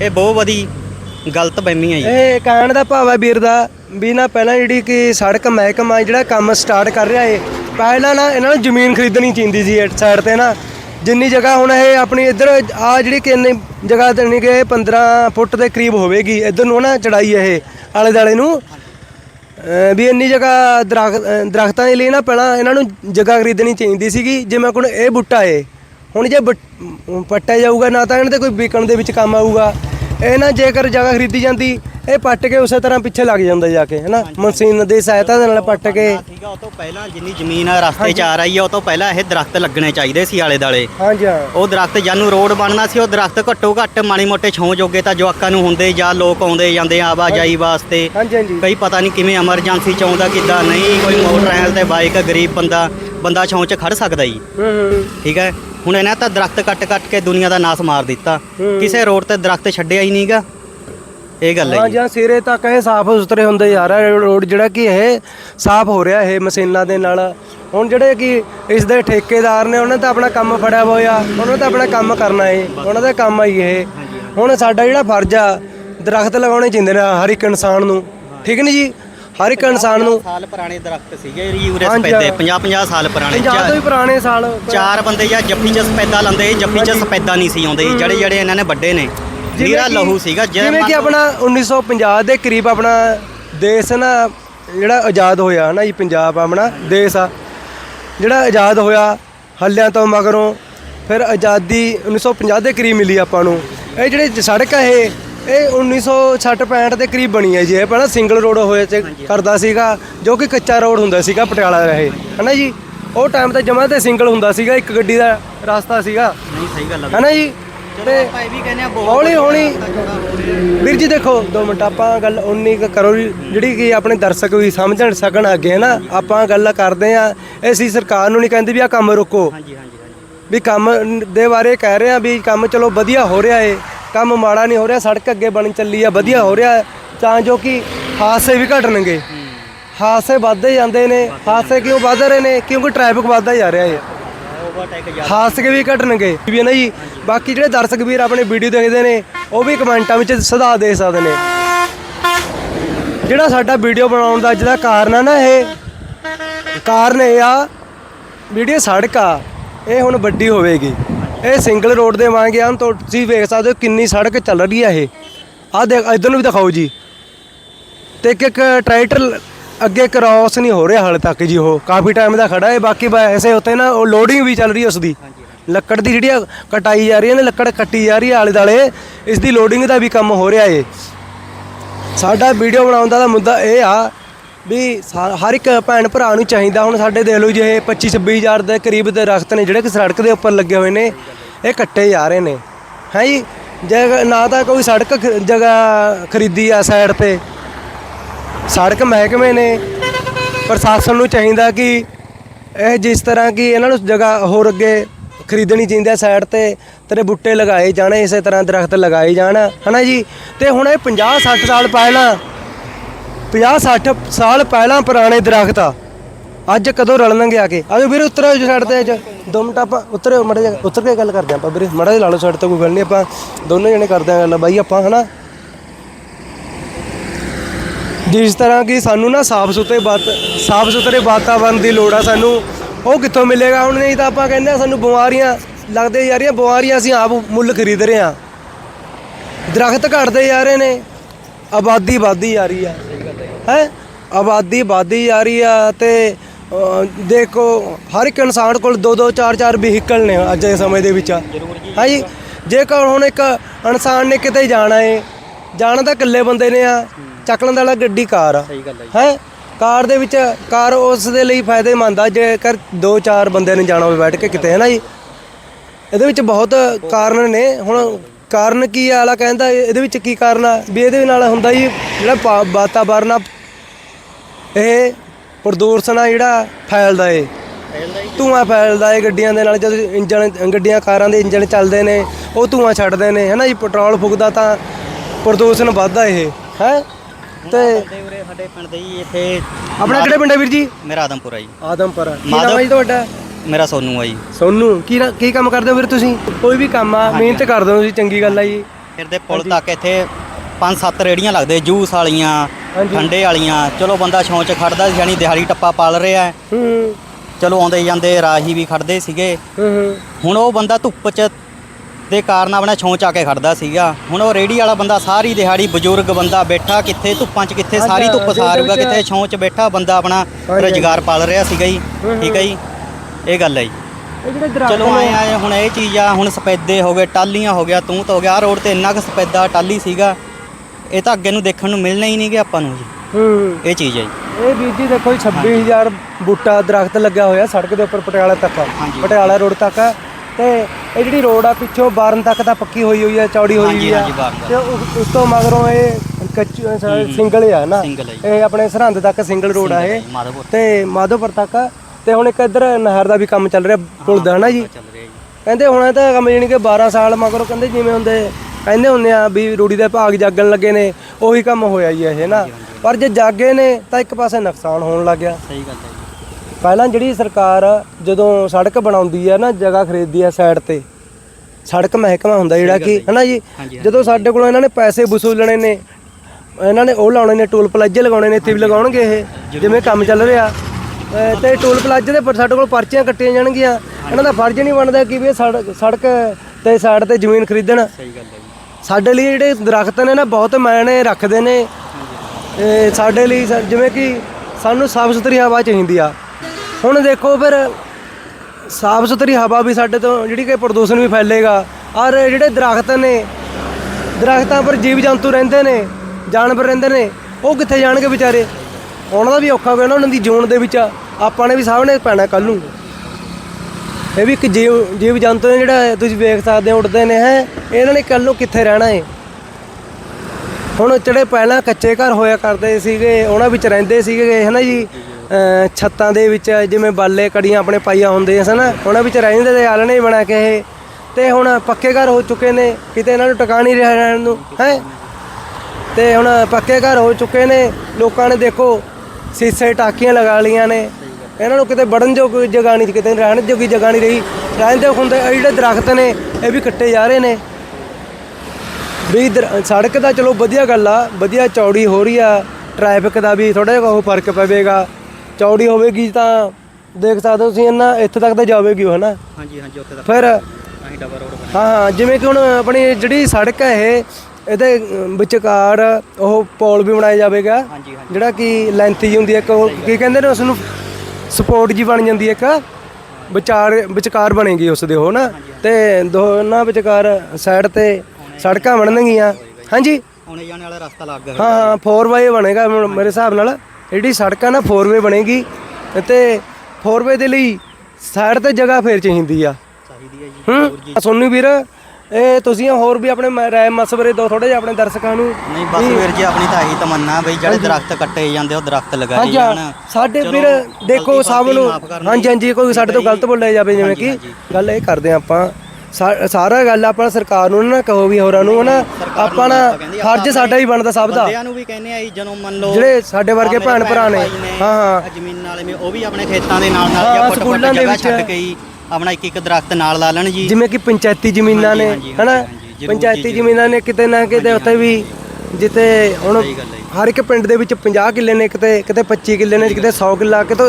ਇਹ ਬਹੁਤ ਵਧੀ। ਗਲਤ ਬਹਿਮੀ ਹੈ ਜੀ। ਇਹ ਕਹਿਣ ਦਾ ਭਾਵ ਹੈ ਵੀਰ ਦਾ ਵੀ ਨਾ ਪਹਿਲਾਂ ਜਿਹੜੀ ਕਿ ਸੜਕ ਮਹਿਕਮਾ ਜਿਹੜਾ ਕੰਮ ਸਟਾਰਟ ਕਰ ਰਿਹਾ ਏ, ਪਹਿਲਾਂ ਨਾ ਇਹਨਾਂ ਨੂੰ ਜ਼ਮੀਨ ਖਰੀਦਣੀ ਚਾਹੀਦੀ ਸੀ ਇਸ ਸਾਈਡ ਤੇ ਨਾ। ਜਿੰਨੀ ਜਗ੍ਹਾ ਹੁਣ ਇਹ ਆਪਣੀ ਇੱਧਰ ਆ ਜਿਹੜੀ ਕਿੰਨੀ ਜਗ੍ਹਾ ਦੇਣੀ ਕਿ 15 ਫੁੱਟ ਦੇ ਕਰੀਬ ਹੋਵੇਗੀ, ਇੱਧਰ ਨੂੰ ਨਾ ਚੜਾਈ ਇਹ ਆਲੇ ਦਾਲੇ ਨੂੰ। ਅਹ ਵੀ ਇੰਨੀ ਜਗ੍ਹਾ ਦਰਖਤ ਅਹ ਦਰਖਤਾਂ ਦੇ ਲਈ ਨਾ ਪਹਿਲਾਂ ਇਹਨਾਂ ਨੂੰ ਜਗ੍ਹਾ ਖਰੀਦਣੀ ਚਾਹੀਦੀ ਸੀਗੀ, ਜਿਵੇਂ ਹੁਣ ਇਹ ਬੁੱਟਾ ਏ। ਹੁਣ ਜੇ ਬਟ- ਪੱਟਿਆ ਜਾਊਗਾ, ਨਾ ਤਾਂ ਇਹਨਾਂ ਦੇ ਕੋਈ ਵਿਕਣ ਦੇ ਵਿੱਚ ਕੰਮ ਆਊਗਾ। ਇਹ ਨਾ ਜੇਕਰ ਜਗ੍ਹਾ ਖਰੀਦੀ ਜਾਂਦੀ ਇਹ ਪੱਟ ਕੇ ਉਸੇ ਤਰ੍ਹਾਂ ਪਿੱਛੇ ਲੱਗ ਜਾਂਦਾ ਜਾ ਕੇ ਹੈਨਾ? ਮਸ਼ੀਨ ਦੀ ਸਹਾਇਤਾ ਦੇ ਨਾਲ ਪੱਟ ਕੇ। ਸੀਗਾ ਉਹ ਤੋਂ ਪਹਿਲਾਂ ਜਿੰਨੀ ਜ਼ਮੀਨ ਆ ਰਸਤੇ 'ਚ ਆ ਰਹੀ ਆ ਉਹ ਤੋਂ ਪਹਿਲਾਂ ਇਹ ਦਰਖਤ ਲੱਗਣੇ ਚਾਹੀਦੇ ਸੀ ਆਲੇ ਦਾਲੇ ਹਾਂਜੀ ਹਾਂ। ਉਹ ਦਰਖਤ ਜਾਨੂੰ ਰੋਡ ਬਣਨਾ ਸੀ ਉਹ ਦਰਖਤ ਘੱਟੋ ਘੱਟ ਮਾੜੀ ਮੋਟੇ ਛਾਂ ਜੋਗੇ ਤਾਂ ਜਵਾਕਾਂ ਨੂੰ ਹੁੰਦੇ ਜਾਂ ਲੋਕ ਆਉਂਦੇ ਜਾਂਦੇ ਆਵਾਜਾਈ ਵਾਸਤੇ। ਹਾਂਜੀ ਹਾਂਜੀ। ਕਈ ਪਤਾ ਨਹੀਂ ਕਿਵੇਂ ਐਮਰਜੈਂਸੀ ਚ ਆਉਂਦਾ ਕਿੱਦਾਂ ਨਹੀਂ ਕੋਈ ਮੋਟਰਸਾਈਕਲ ਤੇ ਬਾਈਕ ਗਰੀਬ ਬੰਦਾ ਬੰਦਾ ਛਾਂ 'ਚ ਖੜ ਸਕਦਾ ਜੀ। ਠੀਕ ਹੈ? ਹੁਣ ਇਹਨਾਂ ਤਾਂ ਦਰਖਤ ਕੱਟ ਕੱਟ ਕੇ ਦੁਨੀਆ ਦਾ ਨਾਸ ਮਾਰ ਦਿੱਤਾ। ਹੂੰ। ਕਿਸੇ ਰੋਡ ਤੇ ਦਰਖਤ ਛੱਡਿਆ ਹੀ ਨਹੀਂਗਾ। ਇਹ ਗੱਲ ਹੈ ਹਾਂ ਜੀ ਜਾਂ ਸਿਰੇ ਤੱਕ ਇਹ ਸਾਫ਼ ਸੁਥਰੇ ਹੁੰਦੇ ਜਾ ਰਿਹਾ ਰੋਡ ਜਿਹੜਾ ਕਿ ਇਹ ਸਾਫ਼ ਹੋ ਰਿਹਾ ਇਹ ਮਸ਼ੀਨਾਂ ਦੇ ਨਾਲ। ਹੁਣ ਜਿਹੜੇ ਕਿ ਇਸ ਦੇ ਠੇਕੇਦਾਰ ਨੇ ਉਹਨਾਂ ਤਾਂ ਆਪਣਾ ਕੰਮ ਫੜਿਆ ਹੋਇਆ। ਉਹਨਾਂ ਤਾਂ ਆਪਣਾ ਕੰਮ ਕਰਨਾ ਹੈ ਉਹਨਾਂ ਦਾ ਕੰਮ ਆਈ ਇਹ। ਹੁਣ ਸਾਡਾ ਜਿਹੜਾ ਫਰਜ਼ ਆ ਦਰਖਤ ਲਗਾਉਣੇ ਚਾਹੀਦੇ ਨੇ ਹਰ ਇੱਕ ਇਨਸਾਨ ਨੂੰ। ਠੀਕ ਨਹੀਂ ਜੀ? ਹਰ ਇੱਕ ਇਨਸਾਨ ਨੂੰ ਸਾਲ ਪੁਰਾਣੇ ਦਰਖਤ ਸੀਗੇ ਪੈਦੇ ਹਾਂ। 50 50 ਸਾਲ ਪੁਰਾਣੇ ਪੰਜਾਬ ਤੋਂ ਵੀ ਪੁਰਾਣੇ ਸਾਲ। ਚਾਰ ਬੰਦੇ ਜਾਂ ਜੱਫੀ ਚ ਸਪੈਦਾ ਲਾਉਂਦੇ ਜੱਫੀ ਚ ਸਪੈਦਾ ਨਹੀਂ ਸੀ ਆਉਂਦੇ ਜੀ, ਜਿਹੜੇ ਜਿਹੜੇ ਇਹਨਾਂ ਨੇ ਵੱਡੇ ਨੇ। ਕਿ- ਲਹੂ ਸੀਗਾ ਜੇ ਜਿਵੇਂ ਕਿ ਆਪਣਾ 1950 ਦੇ ਕਰੀਬ ਆਪਣਾ ਦੇਸ਼ ਨਾ ਜਿਹੜਾ ਆਜ਼ਾਦ ਹੋਇਆ ਨਾ ਜੀ ਪੰਜਾਬ ਆਪਣਾ ਦੇਸ਼ ਆ। ਜਿਹੜਾ ਆਜ਼ਾਦ ਹੋਇਆ ਹੱਲਿਆਂ ਤੋਂ ਮਗਰੋਂ ਫਿਰ ਆਜ਼ਾਦੀ 1950 ਦੇ ਕਰੀਬ ਮਿਲੀ ਆਪਾਂ ਨੂੰ। ਇਹ ਜਿਹੜੇ ਸੜਕ ਆ ਇਹ ਇਹ 1960 65 ਦੇ ਕਰੀਬ ਬਣੀ ਹੈ ਜੀ ਇਹ। ਪਹਿਲਾਂ ਸਿੰਗਲ ਰੋਡ ਹੋਇਆ ਚ ਕਰਦਾ ਸੀਗਾ ਜੋ ਕਿ ਕੱਚਾ ਰੋਡ ਹੁੰਦਾ ਸੀਗਾ ਪਟਿਆਲਾ ਰਹੇ ਹਨਾ ਜੀ? ਉਹ ਟਾਈਮ ਤੇ ਜਮਾਂ ਤੇ ਸਿੰਗਲ ਹੁੰਦਾ ਸੀਗਾ ਇੱਕ ਗੱਡੀ ਦਾ ਰਸਤਾ ਸੀਗਾ। ਨਹੀਂ ਸਹੀ ਗੱਲ ਆ ਹਨਾ ਜੀ? ਚਲੋ ਤੇ ਆਪਾਂ ਇਹ ਵੀ ਕਹਿੰਦੇ ਆ ਬਹੁਤ ਹੌਲੀ ਹੌਲੀ ਵੀਰ ਜੀ ਦੇਖੋ ਦੋ ਮਿੰਟ ਆਪਾਂ ਗੱਲ ਉਨੀ ਕਰੋ ਜਿਹੜੀ ਕਿ ਆਪਣੇ ਦਰਸ਼ਕ ਵੀ ਸਮਝਣ ਸਕਣ ਅੱਗੇ ਨਾ ਆਪਾਂ ਗੱਲ ਕਰਦੇ ਆ ਅਸੀਂ ਸਰਕਾਰ ਨੂੰ ਨਹੀਂ ਕਹਿੰਦੇ ਵੀ ਆ ਕੰਮ ਰੁਕੋ। ਹਾਂਜੀ ਹਾਂਜੀ ਹਾਂਜੀ। ਵੀ ਕੰਮ ਦੇ ਬਾਰੇ ਕਹਿ ਰਹੇ ਆ ਵੀ ਕੰਮ ਚਲੋ ਵਧੀਆ ਹੋ ਰਿਹਾ ਏ। ਕੰਮ ਮਾੜਾ ਨਹੀਂ ਹੋ ਰਿਹਾ, ਸੜਕ ਅੱਗੇ ਬਣ ਚੱਲੀ ਆ, ਵਧੀਆ ਹੋ ਰਿਹਾ ਤਾਂ ਜੋ ਕਿ ਹਾਦਸੇ ਵੀ ਘਟਣਗੇ। ਹਾਦਸੇ ਵੱਧਦੇ ਜਾਂਦੇ ਨੇ, ਹਾਦਸੇ ਕਿਉਂ ਵੱਧ ਰਹੇ ਨੇ? ਕਿਉਂਕਿ ਟ੍ਰੈਫਿਕ ਵੱਧਦਾ ਜਾ ਰਿਹਾ ਹੈ ਹਾਦਸੇ ਵੀ ਘਟਣਗੇ। ਵੀ ਹੈ ਨਾ ਜੀ, ਬਾਕੀ ਜਿਹੜੇ ਦਰਸ਼ਕ ਵੀਰ ਆਪਣੇ ਵੀਡੀਓ ਦੇਖਦੇ ਨੇ, ਉਹ ਵੀ ਕਮੈਂਟਾਂ ਵਿੱਚ ਸੁਧਾਰ ਦੇ ਸਕਦੇ ਨੇ। ਜਿਹੜਾ ਸਾਡਾ ਵੀਡੀਓ ਬਣਾਉਣ ਦਾ ਜਿਹੜਾ ਕਾਰਨ ਆ ਨਾ ਇਹ, ਕਾਰਨ ਇਹ ਆ ਵੀਡੀਓ ਸੜਕ ਆ, ਇਹ ਹੁਣ ਵੱਡੀ ਹੋਵੇਗੀ। ਇਹ ਸਿੰਗਲ ਰੋਡ ਦੇ ਵਾਂਗੇ ਹਨ ਤੋਂ ਤੁਸੀਂ ਵੇਖ ਸਕਦੇ ਹੋ ਕਿੰਨੀ ਸੜਕ ਚੱਲ ਰਹੀ ਆ ਇਹ। ਆ ਦੇਖ ਇਧਰ ਨੂੰ ਵੀ ਦਿਖਾਓ ਜੀ। ਤੇ ਇੱਕ ਇੱਕ ਟਰੈਕਟਰ ਅੱਗੇ ਕ੍ਰਾਸ ਨਹੀਂ ਹੋ ਰਿਹਾ ਹਾਲੇ ਤੱਕ ਜੀ ਉਹ। ਕਾਫੀ ਟਾਈਮ ਦਾ ਖੜਾ ਹੈ ਬਾਕੀ ਵੈਸੇ ਉੱਤੇ ਨਾ ਉਹ ਲੋਡਿੰਗ ਵੀ ਚੱਲ ਰਹੀ ਹੈ ਉਸ ਦੀ ਲੱਕੜ ਦੀ ਜਿਹੜੀ ਕਟਾਈ ਜਾ ਰਹੀ ਹੈ ਨਾ ਲੱਕੜ ਕੱਟੀ ਜਾ ਰਹੀ ਹੈ ਆਲੇ ਦਾਲੇ ਇਸ ਦੀ ਲੋਡਿੰਗ ਦਾ ਵੀ ਕੰਮ ਹੋ ਰਿਹਾ ਏ ਸਾਡਾ ਵੀਡੀਓ ਬਣਾਉਣ ਦਾ ਮੁੱਦਾ ਇਹ ਆ ਵੀ ਸਾ- ਹਰ ਇੱਕ ਭੈਣ ਭਰਾ ਨੂੰ ਚਾਹੀਦਾ, ਹੁਣ ਸਾਡੇ ਦੇਖ ਲਓ ਜੀ, ਇਹ 25 26000 ਦੇ ਕਰੀਬ ਦੇ ਦਰਖਤ ਨੇ ਜਿਹੜੇ ਕਿ ਸੜਕ ਦੇ ਉੱਪਰ ਲੱਗੇ ਹੋਏ ਨੇ, ਇਹ ਕੱਟੇ ਜਾ ਰਹੇ ਨੇ। ਹੈ ਜੀ? ਜੇ ਨਾ ਤਾਂ ਕੋਈ ਸੜਕ ਖ- ਜਗ੍ਹਾ ਖਰੀਦੀ ਆ ਸਾਈਡ ਤੇ। ਸੜਕ ਮਹਿਕਮੇ ਨੇ, ਪ੍ਰਸ਼ਾਸਨ ਨੂੰ ਚਾਹੀਦਾ ਕਿ ਇਹ ਜਿਸ ਤਰ੍ਹਾਂ ਕਿ ਇਹਨਾਂ ਨੂੰ ਜਗ੍ਹਾ ਹੋਰ ਅੱਗੇ ਖਰੀਦਣੀ ਚਾਹੀਦੀ ਹੈ ਸਾਈਡ ਤੇ, ਤੇਰੇ ਬੁੱਟੇ ਲਗਾਏ ਜਾਣ, ਇਸੇ ਤਰ੍ਹਾਂ ਦਰਖਤ ਲਗਾਏ ਜਾਣ, ਹਨਾ ਜੀ? ਤੇ ਹੁਣ ਇਹ 50 60 ਸਾਲ ਪਹਿਲਾਂ 50 60 ਸਾਲ ਪਹਿਲਾਂ ਪੁਰਾਣੇ ਦਰਖਤ ਆ। ਅੱਜ ਕਦੋਂ ਰਲਣਗੇ ਆ ਕੇ? ਆਜੋ ਵੀਰੇ, ਉਤਰੋ ਜੀ ਸਾਈਡ ਤੇ ਅੱਜ। ਦੋ ਮਿੰਟ ਆਪਾਂ ਉਤਰੇ, ਮੜੇ ਜਾ ਉਤਰ ਕੇ ਗੱਲ ਕਰਦੇ ਆਪਾਂ ਵੀਰੇ। ਮੜਾ ਜਿਹਾ ਲਾ ਲਓ ਸਾਈਡ ਤੇ, ਕੋਈ ਗੱਲ ਨਹੀਂ, ਆਪਾਂ ਦੋਨੋਂ ਜਣੇ ਕਰਦੇ ਆ ਗੱਲ। ਬਾਈ, ਆਪਾਂ ਹਨਾ? ਜਿਸ ਤਰ੍ਹਾਂ ਕਿ ਸਾਨੂੰ ਨਾ ਸਾਫ਼ ਸੁਥਰੇ ਬਾਤ ਸਾਫ਼ ਸੁਥਰੇ ਵਾਤਾਵਰਣ ਦੀ ਲੋੜ ਆ ਸਾਨੂੰ। ਉਹ ਕਿੱਥੋਂ ਮਿਲੇਗਾ? ਹੁਣ ਨਹੀਂ ਤਾਂ ਆਪਾਂ ਕਹਿੰਦੇ ਸਾਨੂੰ ਬਿਮਾਰੀਆਂ ਲੱਗਦੇ ਜਾ ਰਹੀਆਂ। ਬਿਮਾਰੀਆਂ ਅਸੀਂ ਆਪ ਮੁੱਲ ਖਰੀਦ ਰਹੇ ਆ ਦਰਖਤ ਘਟਦੇ ਜਾ ਰਹੇ ਨੇ। ਆਬਾਦੀ ਵੱਧਦੀ ਜਾ ਰਹੀ ਆ। ਹੈ? ਆਬਾਦੀ ਵੱਧਦੀ ਜਾ ਰਹੀ ਆ ਤੇ ਦੇਖੋ ਹਰ ਇੱਕ ਇਨਸਾਨ ਕੋਲ ਦੋ ਦੋ ਚਾਰ ਚਾਰ ਵਹੀਕਲ ਨੇ ਅੱਜ ਦੇ ਸਮੇਂ ਦੇ ਵਿੱਚ। ਹਾਂ ਜੀ ਜੇਕਰ ਹੁਣ ਇੱਕ ਇਨਸਾਨ ਨੇ ਕਿਤੇ ਜਾਣਾ ਏ ਜਾਣਾ ਤਾਂ ਇਕੱਲੇ ਬੰਦੇ ਨੇ ਆ ਚੱਕ ਲੈਣ ਵਾਲਾ ਗੱਡੀ ਕਾਰ। ਆ ਹੈ? ਕਾਰ ਦੇ ਵਿੱਚ ਕਾਰ ਉਸ ਦੇ ਲਈ ਫਾਇਦੇਮੰਦ ਆ ਜੇਕਰ ਦੋ ਚਾਰ ਬੰਦਿਆਂ ਨੇ ਜਾਣਾ ਹੋਵੇ ਬੈਠ ਕੇ ਕਿਤੇ ਹੈ ਨਾ ਜੀ? ਇਹਦੇ ਵਿੱਚ ਬਹੁਤ ਕਾਰਨ ਨੇ। ਹੁਣ ਕਾਰਨ ਕੀ ਆ? ਆਲਾ ਕਹਿੰਦਾ ਇਹ- ਇਹਦੇ ਵਿੱਚ ਕੀ ਕਾਰਨ ਆ? ਵੀ ਇਹਦੇ ਨਾਲ ਹੁੰਦਾ ਜੀ ਜਿਹੜਾ ਪਾ- ਵਾਤਾਵਰਨ ਆ ਇਹ ਪ੍ਰਦੂਸ਼ਣ ਆ ਜਿਹੜਾ ਫੈਲਦਾ ਏ। ਧੂਆਂ ਫੈਲਦਾ ਏ ਗੱਡੀਆਂ ਦੇ ਨਾਲ ਜਦੋਂ ਇੰਜਣ ਗੱਡੀਆਂ ਕਾਰਾਂ ਦੇ ਇੰਜਣ ਚੱਲਦੇ ਨੇ ਉਹ ਧੂਆਂ ਛੱਡਦੇ ਨੇ ਹੈ ਨਾ ਜੀ? ਪੈਟਰੋਲ ਫੁਕਦਾ ਤਾਂ ਪ੍ਰਦੂਸ਼ਣ ਵੱਧਦਾ ਇਹ ਹੈ? ਤੇ ਤੇ ਉਰੇ ਸਾਡੇ ਪਿੰਡ ਦੇ ਜੀ ਇੱਥੇ ਆਪਣਾ ਕਿਹੜੇ ਪਿੰਡ ਹੈ ਵੀਰ ਜੀ? ਮੇਰਾ ਆਦਮਪੁਰ ਆ ਜੀ। ਆਦਮਪੁਰ। ਕੀ ਨਾਮ ਹੈ ਜੀ ਤੁਹਾਡਾ? ਮੇਰਾ ਸੋਨੂ ਆ ਜੀ। ਸੋਨੂ ਕੀ ਕੀ ਕੰਮ ਕਰਦੇ ਹੋ ਵੀਰ ਤੁਸੀਂ? ਕੋਈ ਵੀ ਕੰਮ ਆ ਮਿਹਨਤ ਕਰਦੇ ਹੋ ਤੁਸੀਂ ਚੰਗੀ ਗੱਲ ਆ ਜੀ। ਫਿਰ ਦੇ ਪੁਲ ਤੱਕ ਇੱਥੇ ਪੰਜ ਸੱਤ ਰੇੜੀਆਂ ਲੱਗਦੇ ਜੂਸ ਵਾਲੀਆਂ ਹਾਂਜੀ। ਠੰਡੇ ਵਾਲੀਆਂ। ਚਲੋ ਬੰਦਾ ਛਾਂ 'ਚ ਖੜਦਾ ਸੀ ਜਾਨੀ ਦਿਹਾੜੀ ਟੱਪਾ ਪਾਲ ਰਿਹਾ ਹੈ। ਹੂੰ। ਚਲੋ ਆਉਂਦੇ ਜਾਂਦੇ ਰਾਹੀ ਵੀ ਖੜਦੇ ਸੀਗੇ। ਹੂੰ ਹੂੰ। ਹੁਣ ਉਹ ਬੰਦਾ ਧੁੱਪ 'ਚ ਦੇ ਕਾਰਨ ਆਪਣਾ ਛਾਂ 'ਚ ਆ ਕੇ ਖੜਦਾ ਸੀਗਾ। ਹੁਣ ਉਹ ਰੇੜੀ ਵਾਲਾ ਬੰਦਾ ਸਾਰੀ ਦਿਹਾੜੀ ਬਜ਼ੁਰਗ ਬੰਦਾ ਬੈਠਾ ਕਿੱਥੇ ਧੁੱਪਾਂ 'ਚ ਕਿੱਥੇ ਸਾਰੀ ਅੱਛਾ, ਧੁੱਪ ਜਿਹਦੇ ਸਾਰੂਗਾ ਵਿੱਚ- ਕਿੱਥੇ ਛਾਂ 'ਚ ਬੈਠਾ ਬੰਦਾ ਆਪਣਾ ਹਾਂਜੀ। ਰੁਜ਼ਗਾਰ ਪਾਲ ਰਿਹਾ ਸੀਗਾ ਜੀ। ਠੀਕ ਹੈ ਜੀ। ਇਹ ਗੱਲ ਹੈ ਜੀ। ਇਹ ਜਿਹੜੇ ਦਰਖਤ ਚਲੋ ਆਏ ਆਏ ਹੁਣ ਇਹ ਚੀਜ਼ ਆ ਹੁਣ ਸਪੈਦੇ ਹੋ ਗਏ ਟਾਲੀਆਂ ਹੋ ਗਿਆ ਤੂੰ ਤਾਂ ਹੋ ਗਿਆ। ਆਹ ਰੋਡ ਤੇ ਇੰਨਾ ਕੁ ਸਪੈਦਾ ਟਾਲੀ ਸੀਗਾ। ਇਹ ਤਾਂ ਅੱਗੇ ਨੂੰ ਦੇਖਣ ਨੂੰ ਮਿਲਣਾ ਹੀ ਨਹੀਂ ਕਿ ਆਪਾਂ ਨੂੰ ਜੀ। ਹੂੰ। ਇਹ ਚੀਜ਼ ਹੈ ਜੀ। ਇਹ ਵੀਰ ਜੀ ਦੇਖੋ ਜੀ 26000 ਬੂਟਾ ਦਰਖਤ ਲੱਗਿਆ ਹੋਇਆ ਸੜਕ ਦੇ ਉੱਪਰ ਪਟਿਆਲਾ ਤੱਕ। ਹਾਂਜੀ। ਪਟਿਆਲਾ ਰੋਡ ਤੱਕ ਤੇ ਇਹ ਜਿਹੜੀ ਰੋਡ ਆ ਪਿੱਛੋਂ ਬਾਰਨ ਤੱਕ ਤਾਂ ਪੱਕੀ ਹੋਈ ਹੋਈ ਆ ਚੌੜੀ ਹੋਈ ਹਾਂਜੀ, ਹੋਈ ਆ। ਹਾਂਜੀ, ਬਾਰਨ ਤੱਕ। ਤੇ ਉਸ- ਉਸ ਤੋਂ ਮਗਰੋਂ ਇਹ ਕੱਚੀ ਸਿੰਗਲ ਆ ਨਾ। ਸਿੰਗਲ ਹੈ ਜੀ। ਇਹ ਆਪਣੇ ਸਰਹੰਦ ਤੱਕ ਸਿੰਗਲ ਰੋਡ ਆ ਇਹ। ਮਾਧੋਪੁਰ। ਤੇ ਮਾਧੋਪੁਰ ਤੱਕ ਆ। ਤੇ ਹੁਣ ਇੱਕ ਇੱਧਰ ਨਹਿਰ ਦਾ ਵੀ ਕੰਮ ਚੱਲ ਰਿਹਾ ਪੁਲ ਦਾ ਨਾ ਜੀ? ਚੱਲ ਰਿਹਾ ਜੀ। ਕਹਿੰਦੇ ਹੁਣ ਇਹ ਤਾਂ ਕੰਮ ਜਾਣੀ ਕਿ 12 ਸਾਲ ਮਗਰੋਂ ਕਹਿੰਦੇ ਜਿਵੇਂ ਹੁੰਦੇ ਕਹਿੰਦੇ ਹੁੰਦੇ ਆ ਵੀ ਰੂੜੀ ਦੇ ਭਾਗ ਜਾਗਣ ਲੱਗੇ ਨੇ ਉਹੀ ਕੰਮ ਹੋਇਆ ਜੀ ਇਹ ਨਾ? ਪਰ ਜੇ ਜਾਗੇ ਨੇ ਤਾਂ ਇੱਕ ਪਾਸੇ ਨੁਕਸਾਨ ਹੋਣ ਲੱਗ ਗਿਆ। ਸਹੀ ਗੱਲ ਹੈ ਜੀ। ਪਹਿਲਾਂ ਜਿਹੜੀ ਸਰਕਾਰ ਜਦੋਂ ਸੜਕ ਬਣਾਉਂਦੀ ਆ ਨਾ ਜਗ੍ਹਾ ਖਰੀਦਦੀ ਆ ਸਾਈਡ ਤੇ ਸੜਕ ਮਹਿਕਮਾ ਹੁੰਦਾ ਜਿਹੜਾ ਕਿ ਹਨਾ ਜੀ। ਜਦੋਂ ਸਾਡੇ ਕੋਲ ਇਹਨਾਂ ਨੇ ਪੈਸੇ ਵਸੂਲਣੇ ਨੇ ਇਹਨਾਂ ਨੇ ਉਹ ਲਾਉਣੇ ਨੇ ਟੋਲ ਪਲਾਜ਼ੇ ਲਗਾਉਣੇ ਨੇ ਇੱਥੇ ਵੀ ਲਗਾਉਣਗੇ ਇਹ ਜਿਵੇਂ ਕੰਮ ਚੱਲ ਰਿਹਾ। ਅਹ ਤੇ ਟੋਲ ਪਲਾਜ਼ੇ ਦੇ ਪਰ ਸਾਡੇ ਕੋਲ ਪਰਚੀਆਂ ਕੱਟੀਆਂ ਜਾਣਗੀਆਂ। ਇਹਨਾਂ ਦਾ ਫਰਜ਼ ਨਹੀਂ ਬਣਦਾ ਕਿ ਵੀ ਇਹ ਸੜਕ ਸੜਕ ਤੇ ਸਾਈਡ ਤੇ ਜ਼ਮੀਨ ਖਰੀਦਣ। ਸਹੀ ਗੱਲ ਹੈ ਜੀ। ਸਾਡੇ ਲਈ ਜਿਹੜੇ ਦਰਖਤ ਨੇ ਨਾ ਬਹੁਤ ਮਾਇਨੇ ਰੱਖਦੇ ਨੇ। ਇਹ ਸਾਡੇ ਲਈ ਸ- ਜਿਵੇਂ ਕਿ ਸਾਨੂੰ ਸਾਫ਼ ਸੁਥਰੀ ਹਵਾ ਚਾਹੀਦੀ ਆ। ਹੁਣ ਦੇਖੋ ਫਿਰ ਸਾਫ਼ ਸੁਥਰੀ ਹਵਾ ਵੀ ਸਾਡੇ ਤੋਂ ਜਿਹੜੀ ਕਿ ਪ੍ਰਦੂਸ਼ਣ ਵੀ ਫੈਲੇਗਾ। ਔਰ ਜਿਹੜੇ ਦਰਖਤ ਨੇ ਦਰਖਤਾਂ ਪਰ ਜੀਵ ਜੰਤੂ ਰਹਿੰਦੇ ਨੇ ਜਾਨਵਰ ਰਹਿੰਦੇ ਨੇ ਉਹ ਕਿੱਥੇ ਜਾਣਗੇ ਵਿਚਾਰੇ? ਉਹਨਾਂ ਦਾ ਵੀ ਔਖਾ ਹੋਇਆ ਉਹਨਾਂ ਦੀ ਜੂਨ ਦੇ ਵਿੱਚ। ਆਪਾਂ ਨੇ ਵੀ ਸਾਹਮਣੇ ਪੈਣਾ ਕੱਲ ਨੂੰ। ਇਹ ਵੀ ਇੱਕ ਜੀਵ ਜੀਵ ਜੰਤੂ ਨੇ ਜਿਹੜਾ ਤੁਸੀਂ ਵੇਖ ਸਕਦੇ ਹੋ, ਉੱਡਦੇ ਨੇ, ਹੈ। ਇਹਨਾਂ ਨੇ ਕੱਲ ਨੂੰ ਕਿੱਥੇ ਰਹਿਣਾ ਹੈ ਹੁਣ ਜਿਹੜੇ ਪਹਿਲਾਂ ਕੱਚੇ ਘਰ ਹੋਇਆ ਕਰਦੇ ਸੀਗੇ, ਉਹਨਾਂ ਵਿੱਚ ਰਹਿੰਦੇ ਸੀਗੇ, ਹਨਾ ਜੀ? ਅਹ ਛੱਤਾਂ ਦੇ ਵਿੱਚ, ਜਿਵੇਂ ਬਾਲੇ ਕੜੀਆਂ ਆਪਣੇ ਪਾਈਆਂ ਹੁੰਦੇ ਸਨ, ਉਹਨਾਂ ਵਿੱਚ ਰਹਿੰਦੇ ਤੇ ਆਲਣੇ ਬਣਾ ਕੇ ਇਹ। ਤੇ ਹੁਣ ਪੱਕੇ ਘਰ ਹੋ ਚੁੱਕੇ ਨੇ, ਕਿਤੇ ਇਹਨਾਂ ਨੂੰ ਟਿਕਾ ਨਹੀਂ ਰਿਹਾ ਰਹਿਣ ਨੂੰ, ਹੈ? ਤੇ ਹੁਣ ਪੱਕੇ ਘਰ ਹੋ ਚੁੱਕੇ ਨੇ, ਲੋਕਾਂ ਨੇ ਦੇਖੋ ਸੀਸੇ ਟਾਕੀਆਂ ਲਗਾ ਲੀਆਂ ਨੇ। ਇਹਨਾਂ ਨੂੰ ਕਿਤੇ ਵੜਨ ਜੋ ਕੋਈ ਜਗ੍ਹਾ ਨਹੀਂ ਕਿਤੇ ਰਹਿਣ ਜੋਗੀ ਜਗ੍ਹਾ ਨਹੀਂ ਰਹੀ। ਰਹਿਣ ਦੇ ਹੁੰਦੇ ਇਹ ਜਿਹੜੇ ਦਰਖਤ ਨੇ ਇਹ ਵੀ ਕੱਟੇ ਜਾ ਰਹੇ ਨੇ। ਵੀ ਸੜਕ ਦਾ ਚਲੋ ਵਧੀਆ ਗੱਲ ਆ ਵਧੀਆ ਚੌੜੀ ਹੋ ਰਹੀ ਆ। ਟ੍ਰੈਫਿਕ ਦਾ ਵੀ ਥੋੜਾ ਜਿਹਾ ਉਹ ਫ਼ਰਕ ਪਵੇਗਾ। ਚੌੜੀ ਹੋਵੇਗੀ ਤਾਂ ਦੇਖ ਸਕਦੇ ਹੋ ਤੁਸੀਂ ਇਹਨਾਂ ਇੱਥੇ ਤੱਕ ਤਾਂ ਜਾਵੇਗੀ ਉਹ ਹਨਾ? ਹਾਂਜੀ ਹਾਂਜੀ ਉੱਥੇ ਫਿਰ ਅਸੀਂ ਡਬਲ ਰੋਡ ਬਣਾ ਹਾਂ ਹਾਂ ਜਿਵੇਂ ਕਿ ਹੁਣ ਆਪਣੀ ਜਿਹੜੀ ਸੜਕ ਹੈ ਇਹ ਇਹਦੇ ਵਿਚਕਾਰ ਉਹ ਪੋਲ ਵੀ ਬਣਾਇਆ ਜਾਵੇਗਾ। ਹਾਂਜੀ ਹਾਂਜੀ। ਜਿਹੜਾ ਕਿ ਲੈਂਥ ਹੁੰਦੀ ਹੈ ਇੱਕ ਉਹ ਕੀ ਕਹਿੰਦੇ ਨੇ ਉਸ ਨੂੰ ਸਪੋਰਟ ਜੀ ਬਣ ਜਾਂਦੀ ਹੈ ਇੱਕ ਵਿਚਾਰ ਵਿਚਕਾਰ ਬਣੇਗੀ ਉਸ ਦੇ ਉਹ ਨਾ। ਤੇ ਦੋਨਾਂ ਵਿਚਕਾਰ ਸਾਈਡ ਤੇ ਸੜਕਾਂ ਬਣਨਗੀਆਂ। ਹਾਂਜੀ। ਆਉਣੇ ਜਾਣੇ ਵਾਲਾ ਰਸਤਾ ਲੱਗ ਗਿਆ। ਹਾਂ ਹਾਂ 4way ਬਣੇਗਾ ਮ- ਮੇਰੇ ਹਿਸਾਬ ਨਾਲ। ਜਿਹੜੀ ਸੜਕ ਨਾ 4way ਬਣੇਗੀ ਤੇ 4way ਦੇ ਲਈ ਸਾਈਡ ਤੇ ਜਗ੍ਹਾ ਫੇਰ ਚਾਹੀਦੀ ਆ। ਚਾਹੀਦੀ ਹੈ? ਜੀ? ਹੂੰ ਸੋਨੂ ਵੀਰ ਇਹ ਤੁਸੀਂ ਹੋਰ ਵੀ ਆਪਣੇ ਮ- ਰਾਏ ਮਸਵਰੇ ਦੋ ਥੋੜੇ ਜਿਹਾ ਆਪਣੇ ਦਰਸ਼ਕਾਂ ਨੂੰ। ਨਹੀਂ ਬਸ ਵੀਰ ਜੀ ਆਪਣੀ ਤਾਂ ਇਹੀ ਤਮੰਨਾ ਬਈ ਜਿਹੜੇ ਦਰਖਤ ਕੱਟੇ ਜਾਂਦੇ ਉਹ ਦਰਖਤ ਲਗਾਏ ਜਾਣ। ਸਾਡੇ ਵੀਰ ਦੇਖੋ ਸਭ ਨੂੰ। ਹਾਂਜੀ ਹਾਂਜੀ ਕੋਈ ਸਾਡੇ ਤੋਂ ਗਲਤ ਬੋਲਿਆ ਜਾਵੇ ਜਿਵੇਂ ਕਿ ਗੱਲ ਇਹ ਕਰਦੇ ਆਪਾਂ। ਸਾਰਾ ਗੱਲ ਆਪਾਂ ਸਰਕਾਰ ਨੂੰ ਨਾ ਕਹੋ ਵੀ ਹੋਰਾਂ ਨੂੰ ਨਾ ਆਪਾਂ ਨੂੰ ਫਰਜ਼ ਸਾਡਾ ਹੀ ਬਣਦਾ ਸਭ ਦਾ। ਬੰਦਿਆਂ ਨੂੰ ਵੀ ਕਹਿੰਦੇ ਆ ਜੀ ਜਦੋਂ ਮੰਨ ਲਓ ਜਿਹੜੇ ਸਾਡੇ ਵਰਗੇ ਭੈਣ ਭਰਾ ਨੇ। ਹਾਂ ਹਾਂ। ਜ਼ਮੀਨ ਵਾਲੇ ਵੀ ਉਹ ਵੀ ਆਪਣੇ ਖੇਤਾਂ ਦੇ ਨਾਲ ਨਾਲ ਜਾਂ ਫੁੱਟ ਫੁੱਟ ਦੇ ਜਗ੍ਹਾ ਛੱਡ ਕੇ ਹੀ ਆਪਣਾ ਇੱਕ ਇੱਕ ਦਰਖਤ ਨਾਲ ਲਾ ਲੈਣ ਜੀ। ਜਿਵੇਂ ਕਿ ਪੰਚਾਇਤੀ ਜ਼ਮੀਨਾਂ ਨੇ ਹਾਂਜੀ, ਹਨਾ? ਹਾਂਜੀ, ਜ਼ਰੂਰ ਪੰਚਾਇਤੀ ਜੀ, ਜ਼ਮੀਨਾਂ ਨੇ ਕਿਤੇ ਨਾ ਕਿਤੇ ਉੱਥੇ ਵੀ ਜਿੱਥੇ ਹੁਣ ਸਹੀ ਗੱਲ ਹੈ ਜੀ। ਹਰ ਇੱਕ ਪਿੰਡ ਦੇ ਵਿੱਚ 50 ਕਿੱਲੇ ਨੇ ਕਿਤੇ ਕਿਤੇ 25 ਕਿੱਲੇ ਨੇ ਕਿਤੇ 100 ਕਿੱਲਾ ਕਿਤੇ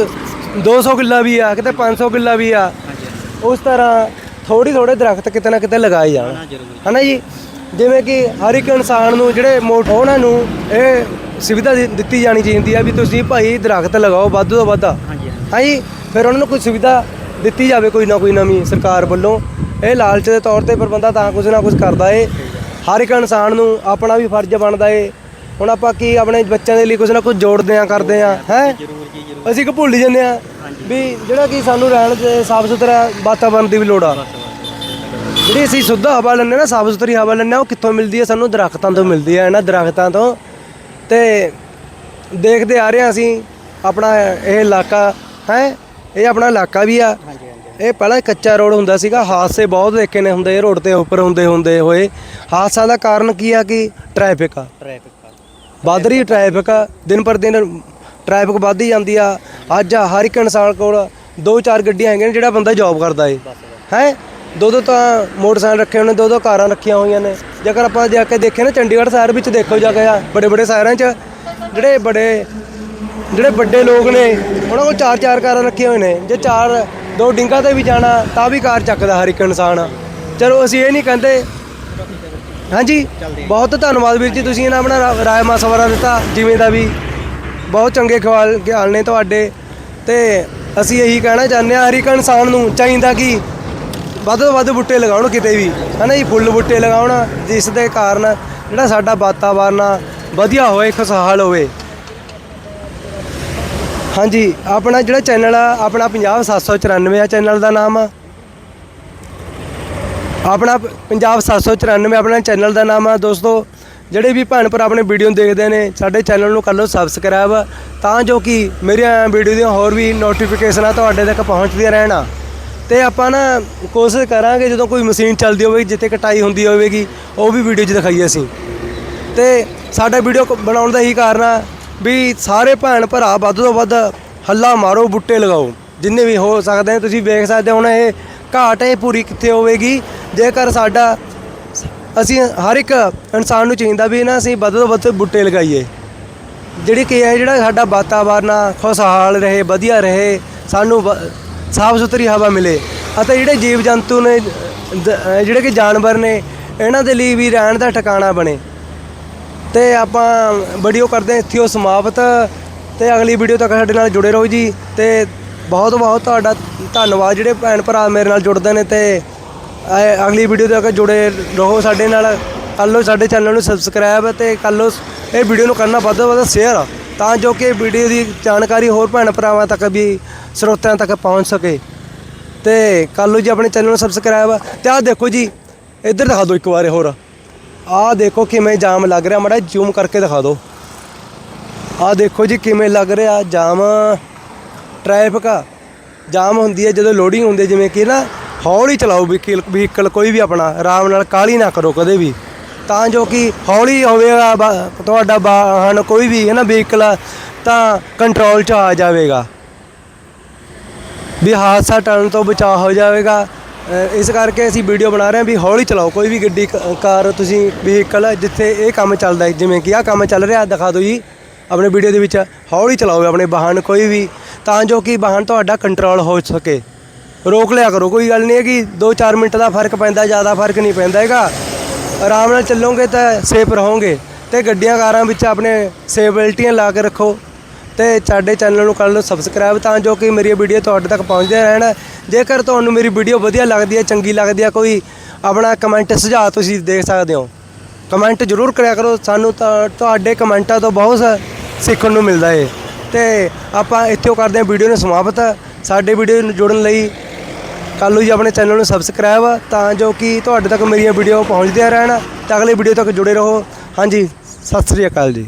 200 ਕਿੱਲਾ ਵੀ ਆ ਕਿਤੇ 500 ਕਿੱਲਾ ਵੀ ਆ। ਹਾਂਜੀ ਹਾਂਜੀ। ਉਸ ਤਰ੍ਹਾਂ ਥੋੜੀ ਥੋੜੇ ਦਰਖਤ ਕਿਤੇ ਨਾ ਕਿਤੇ ਲਗਾਏ ਜਾਣ। ਨਾ ਜ਼ਰੂਰ ਹਨਾ ਜੀ? ਜਿਵੇਂ ਕਿ ਹਰ ਇੱਕ ਇਨਸਾਨ ਨੂੰ ਜਿਹੜੇ ਮੋਟ ਉਹਨਾਂ ਨੂੰ ਇਹ ਸੁਵਿਧਾ ਦਿ- ਦਿੱਤੀ ਜਾਣੀ ਚਾਹੀਦੀ ਆ ਵੀ ਤੁਸੀਂ ਭਾਈ ਦਰਖਤ ਲਗਾਓ ਵੱਧ ਤੋਂ ਵੱਧ। ਹਾਂਜੀ ਹਾਂਜੀ। ਹਾਂਜੀ ਫਿਰ ਉਹਨਾਂ ਨੂੰ ਕੋਈ ਸੁਵਿਧਾ ਦਿੱਤੀ ਜਾਵੇ ਕੋਈ ਨਾ ਕੋਈ ਨਵੀਂ ਸਰਕਾਰ ਵੱਲੋਂ। ਇਹ ਲਾਲਚ ਦੇ ਤੌਰ ਤੇ ਪਰ ਬੰਦਾ ਤਾਂ ਕੁਝ ਨਾ ਕੁਝ ਕਰਦਾ ਏ। ਹਰ ਇੱਕ ਇਨਸਾਨ ਨੂੰ ਆਪਣਾ ਵੀ ਫਰਜ਼ ਬਣਦਾ ਏ। ਹੁਣ ਆਪਾਂ ਕੀ ਆਪਣੇ ਬੱਚਿਆਂ ਦੇ ਲਈ ਕੁਝ ਨਾ ਕੁਝ ਜੋੜਦੇ ਆ, ਕਰਦੇ ਆ, ਹੈ? ਅਸੀਂ ਕਿ ਭੁੱਲ ਹੀ ਜਾਂਦੇ ਆ ਵੀ ਜਿਹੜਾ ਕਿ ਸਾਨੂੰ ਰਹਿਣ ਦੇ ਸਾਫ਼ ਸੁਥਰਾ ਵਾਤਾਵਰਣ ਦੀ ਵੀ ਲੋੜ ਆ। ਜਿਹੜੀ ਅਸੀਂ ਸ਼ੁੱਧ ਹਵਾ ਲੈਂਦੇ ਨਾ, ਸਾਫ਼ ਸੁਥਰੀ ਹਵਾ ਲੈਂਦੇ ਹਾਂ ਉਹ ਕਿੱਥੋਂ ਮਿਲਦੀ ਹੈ ਸਾਨੂੰ ਦਰਖਤਾਂ ਤੋਂ ਮਿਲਦੀ ਹੈ ਇਹਨਾਂ ਦਰਖਤਾਂ ਤੋਂ। ਤੇ ਦੇਖਦੇ ਆ ਰਹੇ ਹਾਂ ਅਸੀਂ ਆਪਣਾ ਇਹ ਇਲਾਕਾ, ਹੈ? ਇਹ ਆਪਣਾ ਇਲਾਕਾ ਵੀ ਆ। ਇਹ ਪਹਿਲਾਂ ਕੱਚਾ ਰੋਡ ਹੁੰਦਾ ਸੀਗਾ ਹਾਦਸੇ ਬਹੁਤ ਦੇਖੇ ਨੇ ਹੁੰਦੇ ਰੋਡ ਤੇ ਉੱਪਰ ਹੁੰਦੇ ਹੁੰਦੇ ਹੋਏ। ਹਾਦਸਾ ਦਾ ਕਾਰਨ ਕੀ ਆ ਕਿ ਟ੍ਰੈਫਿਕ ਆ। ਟ੍ਰੈਫਿਕ ਵੱਧ ਰਹੀ ਟ੍ਰੈਫਿਕ ਆ ਦਿਨ ਪਰ ਦਿਨ ਟ੍ਰੈਫਿਕ ਵੱਧਦੀ ਜਾਂਦੀ ਆ। ਅੱਜ ਹਰ ਇੱਕ ਇਨਸਾਨ ਕੋਲ ਦੋ ਚਾਰ ਗੱਡੀਆਂ ਹੈਗੀਆਂ ਨੇ ਜਿਹੜਾ ਬੰਦਾ ਜੌਬ ਕਰਦਾ ਏ। ਹੈ? ਦੋ ਦੋ ਤਾਂ ਮੋਟਰਸਾਈਕਲ ਰੱਖੇ ਨੇ ਦੋ ਦੋ ਕਾਰਾਂ ਰੱਖੀਆਂ ਹੋਈਆਂ ਨੇ। ਜੇਕਰ ਆਪਾਂ ਜਾ ਕੇ ਦੇਖੇ ਨਾ ਚੰਡੀਗੜ੍ਹ ਸ਼ਹਿਰ ਵਿੱਚ ਦੇਖੋ ਜਾ ਕੇ ਆ ਬੜੇ ਬੜੇ ਸ਼ਹਿਰਾਂ 'ਚ। ਜਿਹੜੇ ਬੜੇ ਜਿਹੜੇ ਵੱਡੇ ਲੋਕ ਨੇ, ਉਹਨਾਂ ਕੋਲ ਚਾਰ ਚਾਰ ਕਾਰਾਂ ਰੱਖੀਆਂ ਹੋਏ ਨੇ। ਜੇ ਚਾਰ, ਦੋ ਡਿੰਗਾ ਤੇ ਵੀ ਜਾਣਾ, ਤਾਂ ਵੀ ਕਾਰ ਚੱਕਦਾ ਹਰ ਇੱਕ ਇਨਸਾਨ। ਚਲੋ, ਅਸੀਂ ਇਹ ਨਹੀਂ ਕਹਿੰਦੇ। ਹਾਂਜੀ? ਬਹੁਤ ਧੰਨਵਾਦ ਵੀਰ ਜੀ, ਤੁਸੀਂ ਇਹਨਾਂ ਆਪਣਾ ਰਾਏ ਮਸਵਰਾ ਦਿੱਤਾ, ਜਿਵੇਂ ਦਾ ਵੀ। ਬਹੁਤ ਚੰਗੇ ਖਿਆਲ ਖਿਆਲ ਨੇ ਤੁਹਾਡੇ। ਤੇ ਅਸੀਂ ਇਹੀ ਕਹਿਣਾ ਚਾਹੁੰਦੇ ਹਾਂ, ਹਰ ਇੱਕ ਇਨਸਾਨ ਨੂੰ ਚਾਹੀਦਾ ਕਿ ਵੱਧ ਤੋਂ ਵੱਧ ਬੂਟੇ ਲਗਾਉਣ ਕਿਤੇ ਵੀ। ਹਨਾ ਜੀ? ਫੁੱਲ ਬੂਟੇ ਲਗਾਉਣ, ਜਿਸ ਦੇ ਕਾਰਨ ਜਿਹੜਾ ਸਾਡਾ ਵਾਤਾਵਰਨ ਆ, ਵਧੀਆ ਹੋਵੇ, ਖੁਸ਼ਹਾਲ ਹੋਵੇ। ਹਾਂਜੀ, ਆਪਣਾ ਜਿਹੜਾ ਚੈਨਲ ਆ, ਆਪਣਾ ਪੰਜਾਬ 794 ਆ ਚੈਨਲ ਦਾ ਨਾਮ ਆ। ਆਪਣਾ ਪ- ਪੰਜਾਬ 794 ਆਪਣਾ ਚੈਨਲ ਦਾ ਨਾਮ ਆ ਦੋਸਤੋ। ਜਿਹੜੇ ਵੀ ਭੈਣ ਭਰਾ ਆਪਣੇ ਵੀਡੀਓ ਦੇਖਦੇ ਨੇ, ਸਾਡੇ ਚੈਨਲ ਨੂੰ ਕਰ ਲਓ ਸਬਸਕ੍ਰਾਈਬ ਤਾਂ ਜੋ ਕਿ ਮੇਰੀਆਂ ਵੀਡੀਓ ਦੀਆਂ ਹੋਰ ਵੀ ਨੋਟੀਫਿਕੇਸ਼ਨਾਂ ਤੁਹਾਡੇ ਤੱਕ ਪਹੁੰਚਦੀਆਂ ਰਹਿਣ। ਤੇ ਆਪਾਂ ਨਾ ਕੋਸ਼ਿਸ਼ ਕਰਾਂਗੇ, ਜਦੋਂ ਕੋਈ ਮਸ਼ੀਨ ਚੱਲਦੀ ਹੋਵੇਗੀ, ਜਿੱਥੇ ਕਟਾਈ ਹੁੰਦੀ ਹੋਵੇਗੀ, ਉਹ ਵੀ ਵੀਡੀਓ 'ਚ ਦਿਖਾਈਏ ਅਸੀਂ। ਤੇ ਸਾਡਾ ਵੀਡੀਓ ਕ- ਬਣਾਉਣ ਦਾ ਹੀ ਕਾਰਨ ਆ ਵੀ ਸਾਰੇ ਭੈਣ ਭਰਾ ਵੱਧ ਤੋਂ ਵੱਧ ਹੱਲਾ ਮਾਰੋ, ਬੁੱਟੇ ਲਗਾਓ। ਜਿੰਨੇ ਵੀ ਹੋ ਸਕਦੇ ਨੇ, ਤੁਸੀਂ ਵੇਖ ਸਕਦੇ ਹੋ ਹੁਣ ਇਹ ਘਾਟ ਇਹ ਪੂਰੀ ਕਿੱਥੇ ਹੋਵੇਗੀ। ਜੇਕਰ ਸਾਡਾ ਅਸੀਂ ਹਰ ਇੱਕ ਇਨਸਾਨ ਨੂੰ ਚਾਹੀਦਾ ਵੀ ਨਾ ਅਸੀਂ ਵੱਧ ਤੋਂ ਵੱਧ ਬੁੱਟੇ ਲਗਾਈਏ। ਜਿਹੜੀ ਕਿ ਹੈ ਜਿਹੜਾ ਸਾਡਾ ਵਾਤਾਵਰਨ ਆ, ਖੁਸ਼ਹਾਲ ਰਹੇ, ਵਧੀਆ ਰਹੇ, ਸਾਨੂੰ ਸਾਫ਼ ਸੁਥਰੀ ਹਵਾ ਮਿਲੇ। ਅਤੇ ਜਿਹੜੇ ਜੀਵ ਜੰਤੂ ਨੇ ਜਿਹੜੇ ਕਿ ਜਾਨਵਰ ਨੇ, ਇਹਨਾਂ ਦੇ ਲਈ ਵੀ ਰਹਿਣ ਦਾ ਠਿਕਾਣਾ ਬਣੇ। ਤੇ ਆਪਾਂ ਵੀਡੀਓ ਕਰਦੇ ਹਾਂ ਇੱਥੇ ਉਹ ਸਮਾਪਤ ਤੇ ਅਗਲੀ ਵੀਡੀਓ ਤੱਕ ਸਾਡੇ ਨਾਲ ਜੁੜੇ ਰਹੋ ਜੀ ਤੇ ਬਹੁਤ ਬਹੁਤ ਤੁਹਾਡਾ ਧੰਨਵਾਦ ਜਿਹੜੇ ਭੈਣ ਭਰਾ ਮੇਰੇ ਨਾਲ ਜੁੜਦੇ ਨੇ ਤੇ ਅਗਲੀ ਵੀਡੀਓ ਤੱਕ ਜੁੜੇ ਰਹੋ ਸਾਡੇ ਨਾਲ। ਕਰ ਲਓ ਸਾਡੇ ਚੈਨਲ ਨੂੰ ਸਬਸਕ੍ਰਾਈਬ ਤੇ ਕਰ ਲਓ ਇਹ ਵੀਡੀਓ ਨੂੰ ਕਰਨਾ ਵੱਧ ਤੋਂ ਵੱਧ ਸ਼ੇਅਰ ਤਾਂ ਜੋ ਕਿ ਵੀਡੀਓ ਦੀ ਜਾਣਕਾਰੀ ਹੋਰ ਭੈਣ ਭਰਾਵਾਂ ਤੱਕ ਵੀ, ਸਰੋਤਿਆਂ ਤੱਕ ਪਹੁੰਚ ਸਕੇ। ਤੇ ਕਰ ਲਓ ਜੀ ਆਪਣੇ ਚੈਨਲ ਨੂੰ ਸਬਸਕ੍ਰਾਈਬ ਤੇ ਆਹ ਦੇਖੋ ਜੀ, ਇੱਧਰ ਦਿਖਾ ਦਿਓ ਇੱਕ ਵਾਰ ਹੋਰ। ਆਹ ਦੇਖੋ ਕਿਵੇਂ ਜਾਮ ਲੱਗ ਰਿਹਾ, ਮੜਾ ਜ਼ੂਮ ਕਰਕੇ ਦਿਖਾ ਦਿਓ। ਆਹ ਦੇਖੋ ਜੀ ਕਿਵੇਂ ਲੱਗ ਰਿਹਾ ਜਾਮ ਟ੍ਰੈਫਿਕ ਆ। ਜਾਮ ਹੁੰਦੀ ਹੈ ਜਦੋਂ ਲੋਡਿੰਗ ਹੁੰਦੀ ਹੈ, ਜਿਵੇਂ ਕਿ ਨਾ ਹੌਲੀ ਚਲਾਓ ਵਹੀਕਲ ਵਹੀਕਲ ਕੋਈ ਵੀ ਆਪਣਾ, ਆਰਾਮ ਨਾਲ ਕਾਹਲੀ ਨਾ ਕਰੋ ਕਦੇ ਵੀ। ਤਾਂ ਜੋ ਕਿ ਹੌਲੀ ਹੋਵੇਗਾ ਬ- ਤੁਹਾਡਾ ਵਾਹਨ ਕੋਈ ਵੀ ਹੈ ਨਾ ਵਹੀਕਲ ਤਾਂ ਕੰਟਰੋਲ 'ਚ ਆ ਜਾਵੇਗਾ। ਵੀ ਹਾਦਸਾ ਟਲਣ ਤੋਂ ਬਚਾਅ ਹੋ ਜਾਵੇਗਾ। ਇਸ ਕਰਕੇ ਅਸੀਂ ਵੀਡੀਓ ਬਣਾ ਰਹੇ ਹਾਂ ਵੀ ਹੌਲੀ ਚਲਾਓ, ਕੋਈ ਵੀ ਗੱਡੀ, ਕ- ਕਾਰ, ਤੁਸੀਂ ਵਹੀਕਲ ਜਿੱਥੇ ਇਹ ਕੰਮ ਚੱਲਦਾ ਹੈ, ਜਿਵੇਂ ਕਿ ਆਹ ਕੰਮ ਚੱਲ ਰਿਹਾ ਦਿਖਾ ਦਿਓ ਜੀ ਆਪਣੇ ਵੀਡੀਓ ਦੇ ਵਿੱਚ, ਹੌਲੀ ਚਲਾਓ ਆਪਣੇ ਵਾਹਨ ਕੋਈ ਵੀ, ਤਾਂ ਜੋ ਕਿ ਵਾਹਨ ਤੁਹਾਡਾ ਕੰਟਰੋਲ ਹੋ ਸਕੇ। ਰੋਕ ਲਿਆ ਕਰੋ, ਕੋਈ ਗੱਲ ਨਹੀਂ ਹੈ ਕਿ 2-4 ਮਿੰਟ ਦਾ ਫ਼ਰਕ ਪੈਂਦਾ, ਜ਼ਿਆਦਾ ਫ਼ਰਕ ਨਹੀਂ ਪੈਂਦਾ ਹੈਗਾ। ਆਰਾਮ ਨਾਲ ਚੱਲੋਗੇ ਤਾਂ ਸੇਫ ਰਹੋਗੇ, ਤੇ ਗੱਡੀਆਂ ਕਾਰਾਂ ਵਿੱਚ ਆਪਣੇ ਸੇਫਟੀਆਂ ਲਾ ਕੇ ਰੱਖੋ। ਤੇ ਸਾਡੇ ਚੈਨਲ ਨੂੰ ਕਰ ਲਓ ਸਬਸਕ੍ਰਾਈਬ ਤਾਂ ਜੋ ਕਿ ਮੇਰੀ ਵੀਡੀਓ ਤੁਹਾਡੇ ਤੱਕ ਪਹੁੰਚਦੀਆਂ ਰਹਿਣ। ਜੇਕਰ ਤੁਹਾਨੂੰ ਮੇਰੀ ਵੀਡੀਓ ਵਧੀਆ ਲੱਗਦੀ ਹੈ, ਚੰਗੀ ਲੱਗਦੀ ਹੈ, ਕੋਈ ਆਪਣਾ ਕਮੈਂਟ ਸੁਝਾਅ ਤੁਸੀਂ ਦੇ ਸਕਦੇ ਹੋ ਕਮੈਂਟ ਜ਼ਰੂਰ ਕਰਿਆ ਕਰੋ। ਸਾਨੂੰ ਤਾਂ ਤੁਹਾਡੇ ਕਮੈਂਟਾਂ ਤੋਂ ਬਹੁਤ ਸ- ਸਿੱਖਣ ਨੂੰ ਮਿਲਦਾ ਏ। ਤੇ ਆਪਾਂ ਇੱਥੇ ਕਰਦੇ ਹਾਂ ਵੀਡੀਓ ਨੂੰ ਸਮਾਪਤ। ਸਾਡੇ ਵੀਡੀਓ ਨੂੰ ਜੁੜਨ ਲਈ ਕਰ ਲਓ ਜੀ ਆਪਣੇ ਚੈਨਲ ਨੂੰ ਸਬਸਕ੍ਰਾਈਬ ਤਾਂ ਜੋ ਕਿ ਤੁਹਾਡੇ ਤੱਕ ਮੇਰੀਆਂ ਵੀਡੀਓ ਪਹੁੰਚਦੀਆਂ ਰਹਿਣ। ਤੇ ਅਗਲੀ ਵੀਡੀਓ ਤੱਕ ਜੁੜੇ ਰਹੋ। ਹਾਂਜੀ, ਸਤਿ ਸ੍ਰੀ ਅਕਾਲ ਜੀ।